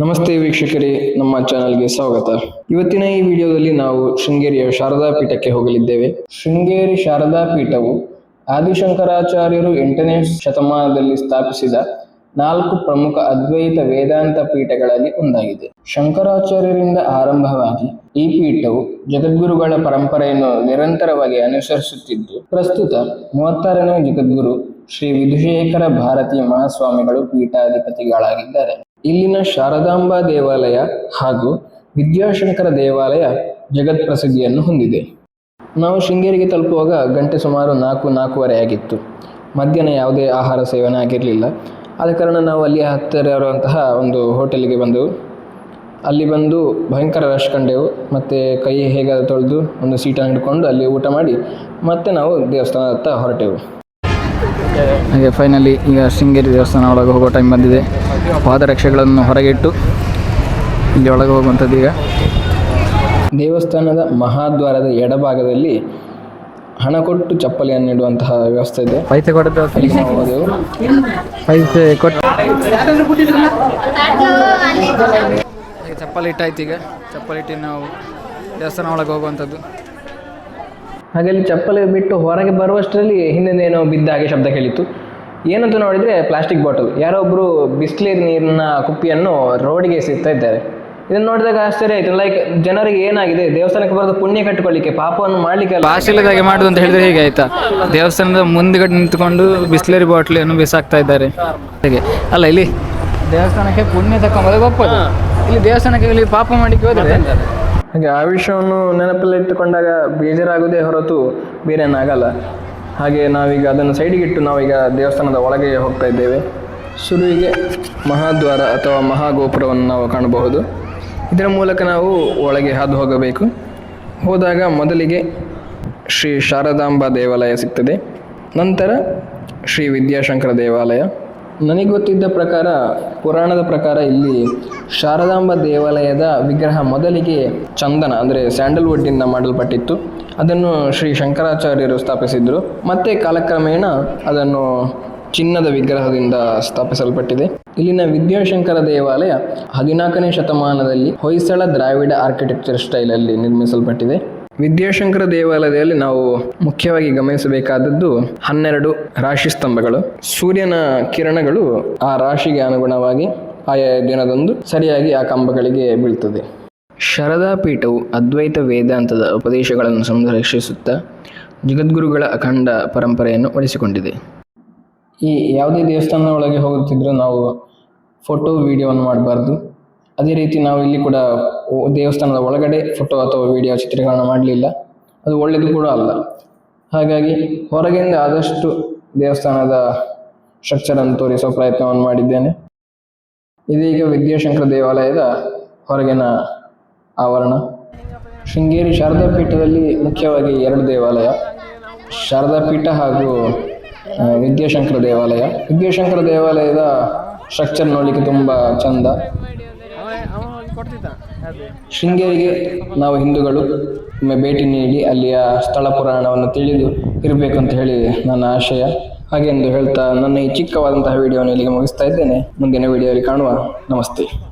ನಮಸ್ತೆ ವೀಕ್ಷಕರೇ, ನಮ್ಮ ಚಾನಲ್ಗೆ ಸ್ವಾಗತ. ಇವತ್ತಿನ ಈ ವಿಡಿಯೋದಲ್ಲಿ ನಾವು ಶೃಂಗೇರಿಯ ಶಾರದಾ ಪೀಠಕ್ಕೆ ಹೋಗಲಿದ್ದೇವೆ. ಶೃಂಗೇರಿ ಶಾರದಾ ಪೀಠವು ಆದಿಶಂಕರಾಚಾರ್ಯರು ಎಂಟನೇ ಶತಮಾನದಲ್ಲಿ ಸ್ಥಾಪಿಸಿದ ನಾಲ್ಕು ಪ್ರಮುಖ ಅದ್ವೈತ ವೇದಾಂತ ಪೀಠಗಳಲ್ಲಿ ಒಂದಾಗಿದೆ. ಶಂಕರಾಚಾರ್ಯರಿಂದ ಆರಂಭವಾಗಿ ಈ ಪೀಠವು ಜಗದ್ಗುರುಗಳ ಪರಂಪರೆಯನ್ನು ನಿರಂತರವಾಗಿ ಅನುಸರಿಸುತ್ತಿದ್ದು, ಪ್ರಸ್ತುತ ಮೂವತ್ತಾರನೇ ಜಗದ್ಗುರು ಶ್ರೀ ವಿಧುಶೇಖರ ಭಾರತೀಯ ಮಹಾಸ್ವಾಮಿಗಳು ಪೀಠಾಧಿಪತಿಗಳಾಗಿದ್ದಾರೆ. ಇಲ್ಲಿನ ಶಾರದಾಂಬಾ ದೇವಾಲಯ ಹಾಗೂ ವಿದ್ಯಾಶಂಕರ ದೇವಾಲಯ ಜಗತ್ ಪ್ರಸಿದ್ಧಿಯನ್ನು ಹೊಂದಿದೆ. ನಾವು ಶೃಂಗೇರಿಗೆ ತಲುಪುವಾಗ ಗಂಟೆ ಸುಮಾರು ನಾಲ್ಕು, ನಾಲ್ಕೂವರೆ ಆಗಿತ್ತು. ಮಧ್ಯಾಹ್ನ ಯಾವುದೇ ಆಹಾರ ಸೇವನೆ ಆಗಿರಲಿಲ್ಲ. ಆದ ಕಾರಣ ನಾವು ಅಲ್ಲಿ ಹತ್ತಿರ ಇರುವಂತಹ ಒಂದು ಹೋಟೆಲಿಗೆ ಬಂದೆವು. ಅಲ್ಲಿ ಬಂದು ಭಯಂಕರ ರಶ್ ಕಂಡೆವು. ಮತ್ತು ಕೈ ಹೇಗಾದರೂ ತೊಳೆದು ಒಂದು ಸೀಟನ್ನು ಹಿಡ್ಕೊಂಡು ಅಲ್ಲಿ ಊಟ ಮಾಡಿ ಮತ್ತೆ ನಾವು ದೇವಸ್ಥಾನದತ್ತ ಹೊರಟೆವು. ಹಾಗೆ ಫೈನಲಿ ಈಗ ಶೃಂಗೇರಿ ದೇವಸ್ಥಾನ ಒಳಗೆ ಹೋಗೋ ಟೈಮ್ ಬಂದಿದೆ. ಪಾದರಕ್ಷೆಗಳನ್ನು ಹೊರಗಿಟ್ಟು ಇಲ್ಲಿ ಒಳಗೆ ಹೋಗುವಂಥದ್ದು ಈಗ. ದೇವಸ್ಥಾನದ ಮಹಾದ್ವಾರದ ಎಡಭಾಗದಲ್ಲಿ ಹಣ ಕೊಟ್ಟು ಚಪ್ಪಲಿಯನ್ನು ಇಡುವಂತಹ ವ್ಯವಸ್ಥೆ ಇದೆ. ಪೈಸೆ ಕೊಡೋದು ಪೈಸೆ ಕೊಟ್ಟು. ಈಗ ಚಪ್ಪಲಿ ಇಟ್ಟಾಯ್ತು ಈಗ. ಚಪ್ಪಲಿ ಇಟ್ಟು ನಾವು ದೇವಸ್ಥಾನ ಒಳಗೆ ಹೋಗುವಂಥದ್ದು. ಹಾಗೆ ಅಲ್ಲಿ ಚಪ್ಪಲಿ ಬಿಟ್ಟು ಹೊರಗೆ ಬರುವಷ್ಟರಲ್ಲಿ ಹಿಂದೆ ಏನೋ ಬಿದ್ದ ಹಾಗೆ ಶಬ್ದ ಕೇಳಿತ್ತು. ಏನಂತ ನೋಡಿದರೆ ಪ್ಲಾಸ್ಟಿಕ್ ಬಾಟಲ್. ಯಾರೋ ಒಬ್ಬರು ಬಿಸ್ಲೇರಿ ನೀರಿನ ಕುಪ್ಪಿಯನ್ನು ರೋಡಿಗೆ ಸಿಗ್ತಾ ಇದ್ದಾರೆ. ಇದನ್ನು ನೋಡಿದಾಗ ಆಶ್ಚರ್ಯ ಆಯಿತು. ಲೈಕ್ ಜನರಿಗೆ ಏನಾಗಿದೆ? ದೇವಸ್ಥಾನಕ್ಕೆ ಬರೋದು ಪುಣ್ಯ ಕಟ್ಟಿಕೊಳ್ಳಿಕ್ಕೆ ಪಾಪವನ್ನು ಮಾಡಲಿಕ್ಕೆ ಅಲ್ಲ. ಭಾಷೆಲಿದಾಗೆ ಮಾಡುದು ಅಂತ ಹೇಳಿದ್ರೆ ಹೇಗೆ ಆಯ್ತಾ? ದೇವಸ್ಥಾನದ ಮುಂದ್ಗಡೆ ನಿಂತ್ಕೊಂಡು ಬಿಸ್ಲೇರಿ ಬಾಟ್ಲಿಯನ್ನು ಬಿಸಾಕ್ತಾ ಇದ್ದಾರೆ. ಹೇಗೆ. ಅಲ್ಲ ಇಲ್ಲಿ ದೇವಸ್ಥಾನಕ್ಕೆ ಪುಣ್ಯ ತಕೊಂಬೋದು ಒಪ್ಪದು. ಇಲ್ಲಿ ದೇವಸ್ಥಾನಕ್ಕೆ ಇಲ್ಲಿ ಪಾಪ ಮಾಡಿಕ್ಕೆ ಹೋದ್ರೆ ಹಾಗೆ ಆ ವಿಷಯವನ್ನು ನೆನಪಲ್ಲಿಟ್ಟುಕೊಂಡಾಗ ಬೇಜಾರಾಗೋದೇ ಹೊರತು ಬೇರೇನಾಗಲ್ಲ. ಹಾಗೆ ನಾವೀಗ ಅದನ್ನು ಸೈಡಿಗಿಟ್ಟು ನಾವೀಗ ದೇವಸ್ಥಾನದ ಒಳಗೆ ಹೋಗ್ತಾ ಇದ್ದೇವೆ. ಶುರುವಿಗೆ ಮಹಾದ್ವಾರ ಅಥವಾ ಮಹಾಗೋಪುರವನ್ನು ನಾವು ಕಾಣಬಹುದು. ಇದರ ಮೂಲಕ ನಾವು ಒಳಗೆ ಹಾದು ಹೋಗಬೇಕು. ಹೋದಾಗ ಮೊದಲಿಗೆ ಶ್ರೀ ಶಾರದಾಂಬಾ ದೇವಾಲಯ ಸಿಗ್ತದೆ. ನಂತರ ಶ್ರೀ ವಿದ್ಯಾಶಂಕರ ದೇವಾಲಯ. ನನಗೆ ಗೊತ್ತಿದ್ದ ಪ್ರಕಾರ, ಪುರಾಣದ ಪ್ರಕಾರ ಇಲ್ಲಿ ಶಾರದಾಂಬ ದೇವಾಲಯದ ವಿಗ್ರಹ ಮೊದಲಿಗೆ ಚಂದನ, ಅಂದರೆ ಸ್ಯಾಂಡಲ್ವುಡ್ಡಿಂದ ಮಾಡಲ್ಪಟ್ಟಿತ್ತು. ಅದನ್ನು ಶ್ರೀ ಶಂಕರಾಚಾರ್ಯರು ಸ್ಥಾಪಿಸಿದರು. ಮತ್ತೆ ಕಾಲಕ್ರಮೇಣ ಅದನ್ನು ಚಿನ್ನದ ವಿಗ್ರಹದಿಂದ ಸ್ಥಾಪಿಸಲ್ಪಟ್ಟಿದೆ. ಇಲ್ಲಿನ ವಿದ್ಯಾಶಂಕರ ದೇವಾಲಯ ಹದಿನಾಲ್ಕನೇ ಶತಮಾನದಲ್ಲಿ ಹೊಯ್ಸಳ ದ್ರಾವಿಡ ಆರ್ಕಿಟೆಕ್ಚರ್ ಸ್ಟೈಲಲ್ಲಿ ನಿರ್ಮಿಸಲ್ಪಟ್ಟಿದೆ. ವಿದ್ಯಾಶಂಕರ ದೇವಾಲಯದಲ್ಲಿ ನಾವು ಮುಖ್ಯವಾಗಿ ಗಮನಿಸಬೇಕಾದದ್ದು ಹನ್ನೆರಡು ರಾಶಿ ಸ್ತಂಭಗಳು. ಸೂರ್ಯನ ಕಿರಣಗಳು ಆ ರಾಶಿಗೆ ಅನುಗುಣವಾಗಿ ಆಯಾ ದಿನದಂದು ಸರಿಯಾಗಿ ಆ ಕಂಬಗಳಿಗೆ ಬೀಳ್ತದೆ. ಶರದಾ ಪೀಠವು ಅದ್ವೈತ ವೇದಾಂತದ ಉಪದೇಶಗಳನ್ನು ಸಂರಕ್ಷಿಸುತ್ತಾ ಜಗದ್ಗುರುಗಳ ಅಖಂಡ ಪರಂಪರೆಯನ್ನು ಉಳಿಸಿಕೊಂಡಿದೆ. ಈ ಯಾವುದೇ ದೇವಸ್ಥಾನದ ಒಳಗೆ ಹೋಗುತ್ತಿದ್ದರೂ ನಾವು ಫೋಟೋ, ವಿಡಿಯೋವನ್ನು ಮಾಡಬಾರ್ದು. ಅದೇ ರೀತಿ ನಾವು ಇಲ್ಲಿ ಕೂಡ ದೇವಸ್ಥಾನದ ಒಳಗಡೆ ಫೋಟೋ ಅಥವಾ ವಿಡಿಯೋ ಚಿತ್ರೀಕರಣ ಮಾಡಲಿಲ್ಲ. ಅದು ಒಳ್ಳೆಯದು ಕೂಡ ಅಲ್ಲ. ಹಾಗಾಗಿ ಹೊರಗಿಂದ ಆದಷ್ಟು ದೇವಸ್ಥಾನದ ಸ್ಟ್ರಕ್ಚರನ್ನು ತೋರಿಸುವ ಪ್ರಯತ್ನವನ್ನು ಮಾಡಿದ್ದೇನೆ. ಇದೀಗ ವಿದ್ಯಾಶಂಕರ ದೇವಾಲಯದ ಹೊರಗಿನ ಆವರಣ. ಶೃಂಗೇರಿ ಶಾರದಾ ಪೀಠದಲ್ಲಿ ಮುಖ್ಯವಾಗಿ ಎರಡು ದೇವಾಲಯ ಶಾರದಾ ಪೀಠ ಹಾಗೂ ವಿದ್ಯಾಶಂಕರ ದೇವಾಲಯ. ವಿದ್ಯಾಶಂಕರ ದೇವಾಲಯದ ಸ್ಟ್ರಕ್ಚರ್ ನೋಡಲಿಕ್ಕೆ ತುಂಬ ಚಂದ. ಶೃಂಗೇರಿಗೆ ನಾವು ಹಿಂದೂಗಳು ಒಮ್ಮೆ ಭೇಟಿ ನೀಡಿ ಅಲ್ಲಿಯ ಸ್ಥಳ ಪುರಾಣವನ್ನು ತಿಳಿದು ಇರಬೇಕು ಅಂತ ಹೇಳಿ ನನ್ನ ಆಶಯ ಹಾಗೆಂದು ಹೇಳ್ತಾ ನನ್ನ ಈ ಚಿಕ್ಕವಾದಂತಹ ವಿಡಿಯೋವನ್ನು ಇಲ್ಲಿಗೆ ಮುಗಿಸ್ತಾ ಇದ್ದೇನೆ. ಮುಂದಿನ ವಿಡಿಯೋದಲ್ಲಿ ಕಾಣುವ. ನಮಸ್ತೆ.